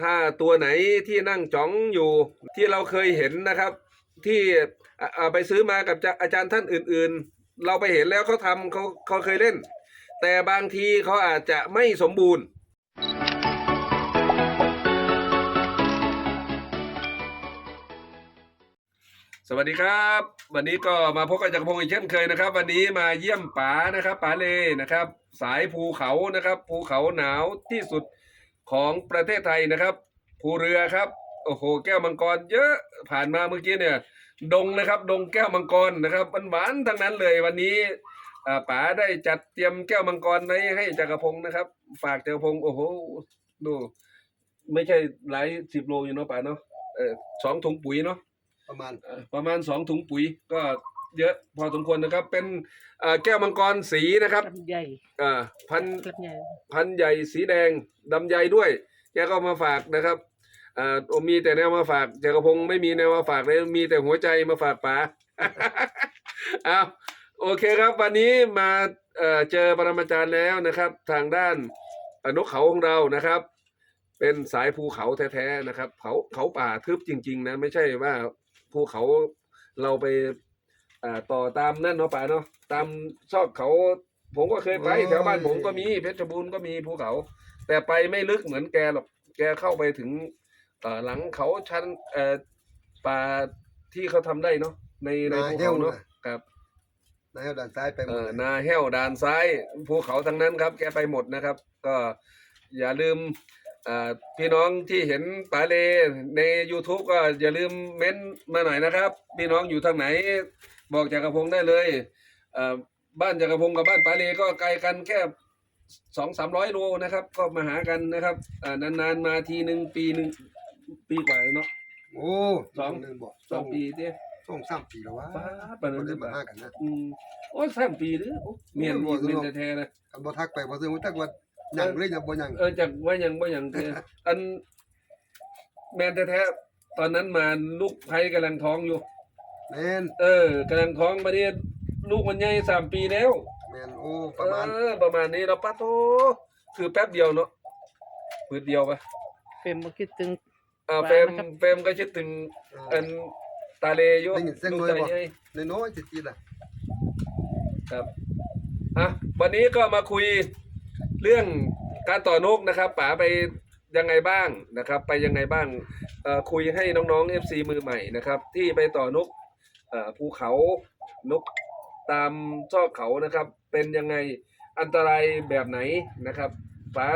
ถ้าตัวไหนที่นั่งจ้องอยู่ที่เราเคยเห็นนะครับ ที่ไปซื้อมากับอาจารย์ท่านอื่น ๆ เราไปเห็นแล้วเขาทำเขาเขาเคยเล่น แต่บางทีเขาอาจจะไม่สมบูรณ์ สวัสดีครับ วันนี้ก็มาพบกับจักรพงศ์อีกเช่นเคยนะครับ วันนี้มาเยี่ยมป๋านะครับป๋าเลนะครับ สายภูเขานะครับ ภูเขาหนาวที่สุด ของประเทศไทยนะครับภูเรือครับโอ้โหแก้วมังกรเยอะผ่านมาเมื่อกี้เนี่ย ดงนะครับ ดงแก้วมังกรนะครับหวานๆทั้งนั้นเลยวันนี้อ่าป๋าได้จัดเตรียมแก้วมังกรไว้ให้จักรพงศ์นะครับ ฝากจักรพงศ์โอ้โหดูไม่ใช่หลายสิบโลอยู่เนาะป๋าเนาะเออสองถุงปุ๋ยเนาะประมาณเอ่อประมาณสองถุงปุ๋ยก็ เยอะพอสมควรนะครับ เป็นเอ่อแก้วมังกรสีนะครับลำใหญ่อ่าพัน ลำใหญ่พันใหญ่สีแดงดำใหญ่ด้วย แกก็มาฝากนะครับอ่าโอมีแต่แนวมาฝากจักรพงศ์ไม่มีแนวมาฝากเลยมีแต่หัวใจมาฝากป๋าอ้าวโอเคครับ วันนี้มาเอ่อเจอปรมาจารย์แล้วนะครับ ทางด้านเอ่อนกเขาของเรานะครับ เป็นสายภูเขาแท้ๆนะครับเขาเขาป่าทึบจริง ๆ นะ ไม่ใช่ว่าภูเขาเราไป อ่าต่อตามนั่นเนาะป่าเนาะตามซอกเขา ผมก็เคยไปโอ้ย แถวบ้านผมก็มีเพชรบูรณ์ก็มีภูเขา แต่ไปไม่ลึกเหมือนแกหรอกแกเข้าไปถึงเอ่อหลังเขาชันเอ่อป่าที่เขาทำได้เนาะในในภูเขาเนาะครับ นายเอาด้านซ้ายไปหมเอ่ดอเลยนาแห้วด่านซ้ายภูเขาทั้งนั้นครับ แกไปหมดนะครับ ก็อย่าลืมอ่าพี่น้องที่เห็นป๋าเลใน YouTube ก็อย่าลืมเม้นมาหน่อยนะครับ พี่น้องอยู่ทางไหน บอกจักรพงศ์ได้เลยเอ่อบ้านจักรพงศ์กับบ้านป๋าเลก็ไกลกันแค่สองสามร้อยโลนะครับ ก็มาหากันนะครับอ่านานๆมาทีหนึ่งปีหนึ่งปีกว่าเนาะ โอ้สองหนึ่งบอกสองปีเด้สองสามปีแล้ววะป้าดปานมันั้นนได้ได้มาปะหากันนะอืมโอ้ยสามปีหรือโอ้เมียนโอ้ยเมียนโอ้ยแท้ๆนะกันบ่ทักไปบ่ซื้อว่าจักว่าหยังเลยหยังบ่หยังเออจากว่ายังว่ายังเธออันแมนแท้ๆตอนนั้นมาลูกไผ่กำลังท้องอยู่ แม่นเออกำลังท้องมาเนี่ยลูกมันใหญ่สามปีแล้วแม่นโอ้ประมาณเออประมาณนี้เราปะโตคือแป๊บเดียวเนาะพืดเดียวปะเป็นมาคิดถึงอ่าว่าเฟรมนะครับเฟรมก็คิดถึงอันตาเลอยู่ได้ยินเสียงลูกน้อยใจบ่ใหญ่น้อยๆจิตๆอะครับอะวันนี้ก็มาคุยเรื่องการต่อนกนะครับป๋าไปยังไงบ้างนะครับ ไปยังไงบ้างเอ่อคุยให้น้องๆ FC มือใหม่นะครับ ที่ไปต่อนกเอ่อ ภูเขานกตามซอกเขานะครับ เป็นยังไงอันตรายแบบไหนนะครับป๋า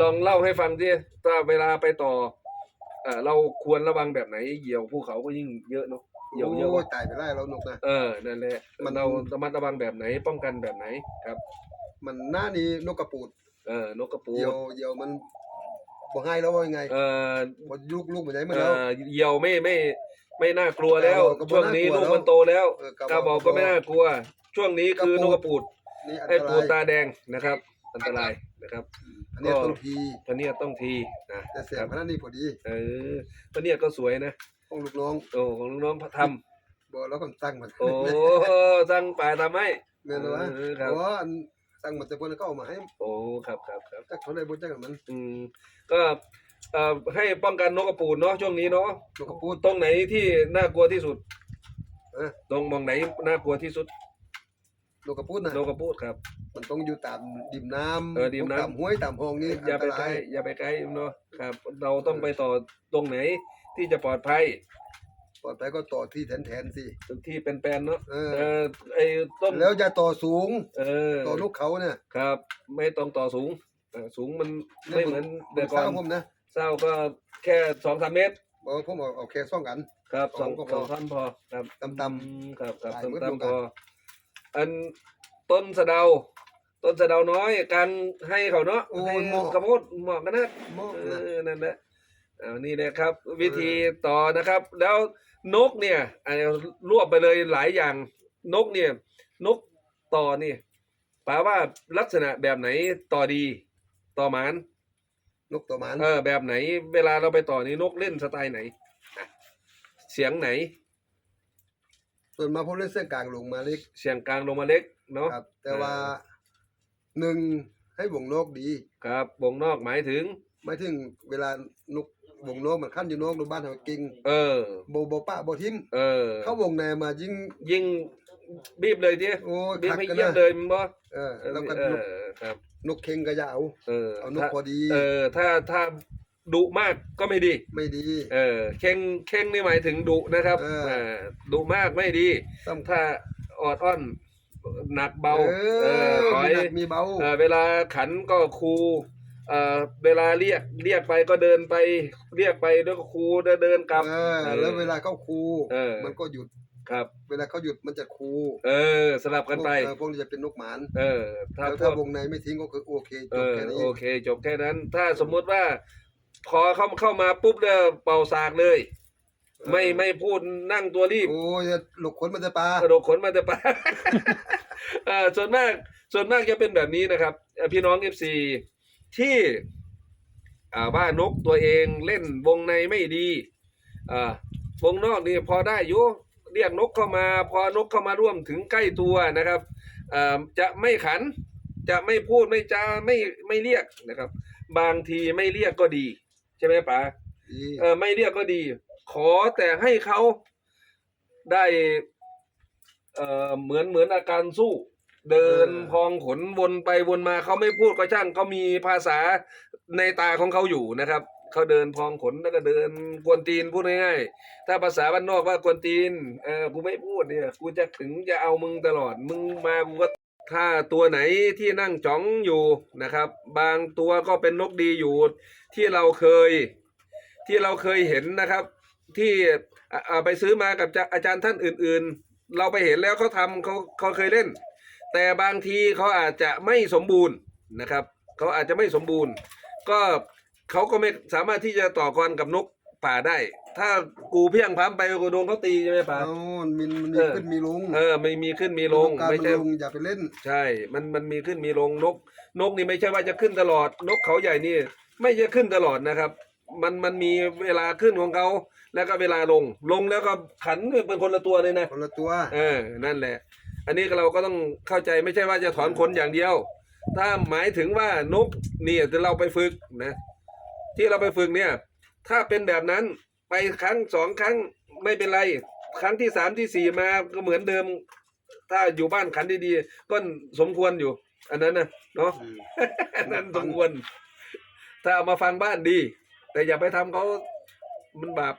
ลองเล่าให้ฟังดิถ้าเวลาไปต่อเอ่อเราควรระวังแบบไหนเหยี่ยวภูเขาก็ยิ่งเยอะเนาะเหยี่ยวเยอะโอ้กว่ายตายไปไล่แล้วนกนะ เออนั่นแหละมัน เราระมัดระวังแบบไหนป้องกันแบบไหนครับมันหน้านี้นกกระปูดเออนกกระปูเหยี่ยวเหยี่ยวมันบ่ให้แล้วว่ายังไงเออ บ่ลูกลูกมันใหญ่มาเอแล้ว อเหยี่ยวไม่ไม่ ไม่น่ากลัวแล้ว เออก็บ่ช่วงนี้น่ากลัวลูกมันโตแล้วเออกกระบอกก็ไม่น่ากลัว ช่วงนี้คือกระปูด นกกระปูดนี่อันไอ้ตปูราดยตาแดงนะครับ อันตรายนะครับอันนี้ต้องทีพะเนียดต้องทีนะแต่เสียคงรับพนันนี่พอดีเออพะเนียดก็สวยนะของลูกน้องโอ้ของน้องๆทบ่แล้วก็ตั้งมันำโอ้สั่งป่าทำให้แม่นบ่วะเออครับ เพราะว่าอันตั้งมันแต่เพิ่นก็เอามาให้โอ้ครับครับครับจักเท่าใดบ่จักกับมัน อืมก็ เอ่อให้ป้องกันนกกระปูดเนาะช่วงนี้เนาะนกกระปูดตรงไหนที่น่ากลัวที่สุดเออตรงมองไหนน่ากลัวที่สุดนกกระปูดนะนกกระปูดครับ มันต้องอยู่ตามดิมน้ำเออดิมน้ำ ตามห้วยตามห้องนี่อย่าไปนตใกราล้อย่าไปใกล้เนาะครับ เราต้องไปต่อตรงไหนที่จะปลอดภัยปลอดภัยก็ต่อที่แทนๆสิ ที่เป็นแปลนๆเนาะเออ เออไอ้ต้นแล้วอย่าต่อสูง เออต่อนกเขาเนี่ยครับ ไม่ต้องต่อสูงเออสูงมันไม่เหมือนแต่ผมก่อนทราบผมนะ เศร้าก็แค่สองสามเมตรบอกว่าผมเอาเอาแค่ซ่องกัน ครับสองสองก็พสอองท่อนพอครับตำๆอืมครับครับตายต้นหมดตำลูกพอะออันต้นสะเดา ต้นสะเดาน้อยการให้เขาเนาะโอ้ให้ยเหมาะ กระโพดเหมาะกันนะเหมาะเอนะ อนั่นแหละเอานี่นะครับ วิธีต่อนะครับ แล้วนกเนี่ยอันนี้รวบไปเลยหลายอย่าง นกเนี่ย นกต่อนี่แปลว่าลักษณะแบบไหนต่อดี ต่อหมาน นกต่อหมานเออแบบไหน เวลาเราไปต่อนี่นกเล่นสไตล์ไหนอะเสียงไหน ส่วนมาผมเล่นเส้นกลางลงมาเล็กเสียงกลางลงมาเล็กเนาะครับ แต่ว่าหนึ่งให้วงนกดี ครับวงนอกหมายถึงหมายถึงเวลานกวงนกมันขั้นอยู่นกในบ้านเฮากิ่งเออบ่บ่ปะบ่ทิมเออ เข้าวงในมายิ่งยิง บีบเลยดิโอ้ยบีบคักให้กันเยี่ยมนะเลยมึงบ่เออเออแล้วก็เอนกอครับ นกเค็งก็อย่าเอา เออเอานกถ้าพอดี เออ ถ้าถ้าดุมากก็ไม่ดี ไม่ดี เออเข่งเข่งนี่หมายถึงดุนะครับเอออ่าดุมากไม่ดีต้องถ้าออดอ้อนหนักเบา เอเอออถอยมีหนักมีเบา เออเวลาขันก็ครูเออเวลาเรียกเรียกไปก็เดินไป เรียกไปแล้วก็ครูเดินเดินกลับ เออ แล้วเวลาเข้าครู เออ มันก็หยุด ครับ เวลาเขาหยุดมันจะครูเออ สลับกันไปพวเออพวกนี้จะเป็นนกหมานเออ ถ้าแล้วพถ้าวกวงในไม่ทิ้งก็คือโอเคจเอบอแค่นี้โอเค จบแค่นั้น ถ้าสมมุติว่า พอเข้าเข้ามาปุ๊บเนี่ยเป่าสากเลย ไม่ไม่พูดนั่งตัวรีบ โอ้ยหลกขนมันจะปลากระโดดขนมาแต่ปลา เอ่อส่วนมาก ส่วนมากจะเป็นแบบนี้นะครับเอ่อพี่น้องเอฟซีที่อ่าว่านกตัวเองเล่นวงในไม่ดีอ่าวงนอกนี่พอได้อยู่ เรียกนกเข้ามา พอนกเข้ามาร่วมถึงใกล้ตัวนะครับอ่าจะไม่ขันจะไม่พูดไม่จาไม่ไม่เรียกนะครับ บางทีไม่เรียกก็ดี ใช่ไหมป๋าดีเออไม่เรียกก็ดี ขอแต่ให้เขาได้เอ่อเหมือนเหมือนอาการสู้ เดินพองขนวนไปวนมาเขาไม่พูดก็ช่างเขามีภาษาในตาของเขาอยู่นะครับ เขาเดินพองขนแล้วก็เดินกวนตีนพูดง่ายๆถ้าภาษาบ้านนอกว่ากวนตีนเออกูไม่พูดเนี่ยกูจะถึงจะเอามึงตลอด มึงมากูก็ถ้าตัวไหนที่นั่งจ้องอยู่นะครับ บางตัวก็เป็นนกดีอยู่ที่เราเคย ที่เราเคยเห็นนะครับ ที่ไปซื้อมากับอาจารย์ท่านอื่น ๆ เราไปเห็นแล้วเขาทำเขาเขาเคยเล่น แต่บางทีเขาอาจจะไม่สมบูรณ์นะครับ เขาอาจจะไม่สมบูรณ์ ก็ เขาก็ไม่สามารถที่จะต่อกรกับนกป่าได้ ถ้ากูเพียงพร้ำไปกูโดนเขาตีใช่ไหมป่า เอามันมันมีเออ ขึ้นมีลงเออไม่มีขึ้นมีลงการไม่มันใช่ ลงอย่าไปเล่น ใช่ มันมันมีขึ้นมีลงนก นกนี่ไม่ใช่ว่าจะขึ้นตลอด นกเขาใหญ่นี่ ไม่จะขึ้นตลอดนะครับ มันมันมีเวลาขึ้นของเขาแล้วก็เวลาลง ลงแล้วก็ขันเป็นคนละตัวเลยนะ คนละตัวเออ นั่นแหละ อันนี้เราก็ต้องเข้าใจไม่ใช่ว่าจะถอนขนอย่างเดียว ถ้าหมายถึงว่านกเนี่ยจะเราไปฝึกนะ ที่เราไปฝึกเนี่ย ถ้าเป็นแบบนั้นไปครั้งสองครั้งไม่เป็นไร ครั้งที่สามที่สี่มาก็เหมือนเดิม ถ้าอยู่บ้านขันดีๆก็สมควรอยู่ อันนั้นนะเนาะอืมอันนั้นสมควร ถ้าเอามาฟังบ้านดี แต่อย่าไปทำเขามันบาป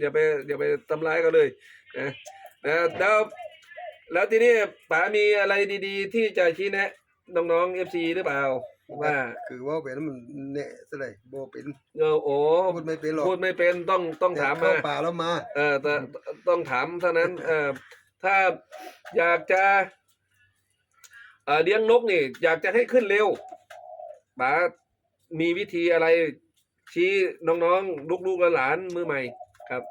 อย่าไปอย่าไปทำร้ายเขาเลยนะนะแล้วแล้วทีนี้ป๋ามีอะไรดี ๆ ที่จะชี้แนะน้องๆเอฟซีหรือเปล่า ว่าคือว่าเป็นมันเนะซะเลยโบเป็นเออโอ้พูดไม่เป็นหรอกพูดไม่เป็นต้องต้องถามเข้ามาป่าแล้วมา เออแต่ต้องถามเท่านั้นเออถ้าอยากจะเออเลี้ยงนกนี่ อยากจะให้ขึ้นเร็วป๋ามีวิธีอะไรชี้น้องๆลูกๆหลานๆมือใหม่ครับ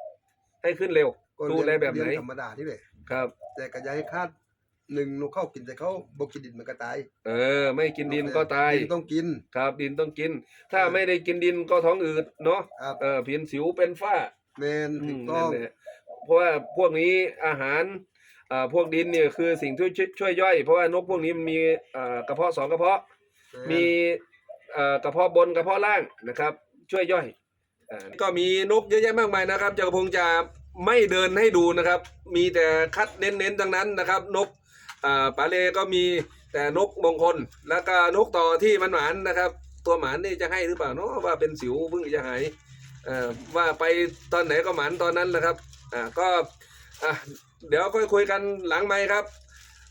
ให้ขึ้นเร็วก็ดูแลแบบไหนเลี้ยงธรรมดานี่แหละครับ แต่กระยายคาด หนึ่งนกเข้ากินแต่เขาบกินดินมันก็ตายเออ ไม่กินดินก็ตายดินต้องกิน ครับดินต้องกิน ถ้าเออไม่ได้กินดินก็ท้องอืดเนาะครับ เออเพียนสิวเป็นฝ้าแมนอืถูมกต้องนั่นแหละเพราะว่าพวกนี้อาหารอ่าพวกดินเนี่ยคือสิ่งที่ช่วยช่วยย่อย เพราะว่านกพวกนี้มันมีอ่ากระเพาะสองกระเพาะ มีเอ่อกระเพาะบนกระเพาะล่างนะครับ ช่วยย่อยอาก็มีนกเยอะแยะมากมายนะครับจักรพงศ์จะไม่เดินให้ดูนะครับ มีแต่คัดเน้นๆทั้งนั้นนะครับ นก อ่าเลก็มีแต่นกมงคล แล้วก็นกต่อที่มันหมานนะครับ ตัวหมานนี่จะให้หรือเปล่าเนาะว่าเป็นสิวเพิ่งจะหายว่าไปตอนไหนก็หมานตอนนั้นนะครับอ่าก็อะเดี๋ยวค่อยคุยกันหลังไมค์ครับ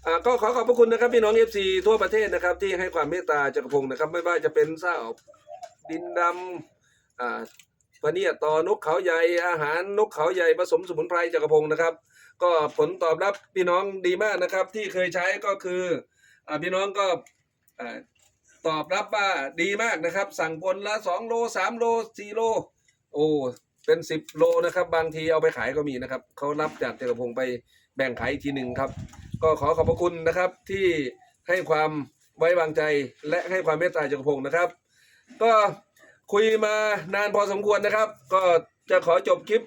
อ่าก็ขอขอบพระคุณนะครับพี่น้องเอฟซีทั่วประเทศนะครับ ที่ให้ความเมตตาจักรพงศ์นะครับ ไม่ว่าจะเป็นเศร้าดินดำอ่าะเนียดต่อนกเขาใหญ่อาหารนกเขาใหญ่ผสมสมุนไพรจักรพงศ์นะครับ ก็ผลตอบรับพี่น้องดีมากนะครับ ที่เคยใช้ก็คืออพี่น้องก็ตอบรับว่าดีมากนะครับ สั่งผลละสองโลสามโลสี่โลโอ้เป็นสิบโลนะครับ บางทีเอาไปขายก็มีนะครับเขารับจากจักรพงศ์ไปแบ่งขายอีกทีหนึ่งครับ ก็ขอขอบพระคุณนะครับที่ให้ความไว้วางใจและให้ความเมตตาจากพงศ์นะครับ ก็ คุยมานานพอสมควรนะครับ ก็จะขอจบคลิป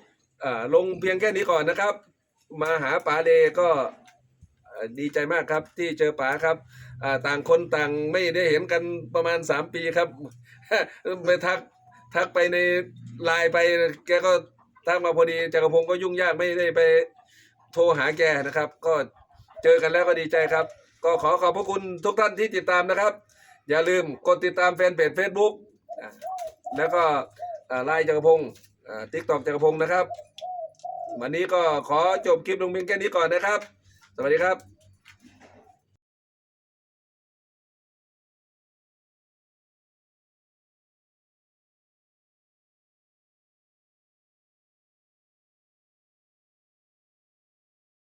ลงเพียงแค่นี้ก่อนนะครับ มาหาป๋าเลก็ดีใจมากครับที่เจอป๋าครับต่างคนต่างไม่ได้เห็นกันประมาณสามปีครับ ไปทักทักไปในไลน์ไปแกก็ทักมาพอดีจักรพงศ์ก็ยุ่งยากไม่ได้ไปโทรหาแกนะครับ ก็เจอกันแล้วก็ดีใจครับ ก็ขอขอบพระคุณทุกท่านที่ติดตามนะครับ อย่าลืมกดติดตามแฟนเพจ Facebook แล้วก็ไลน์จักรพงศ์ทิกตอกจักรพงศ์นะครับ วันนี้ก็ขอจบคลิปลงเพียงแค่นี้ก่อนนะครับ สวัสดีครับ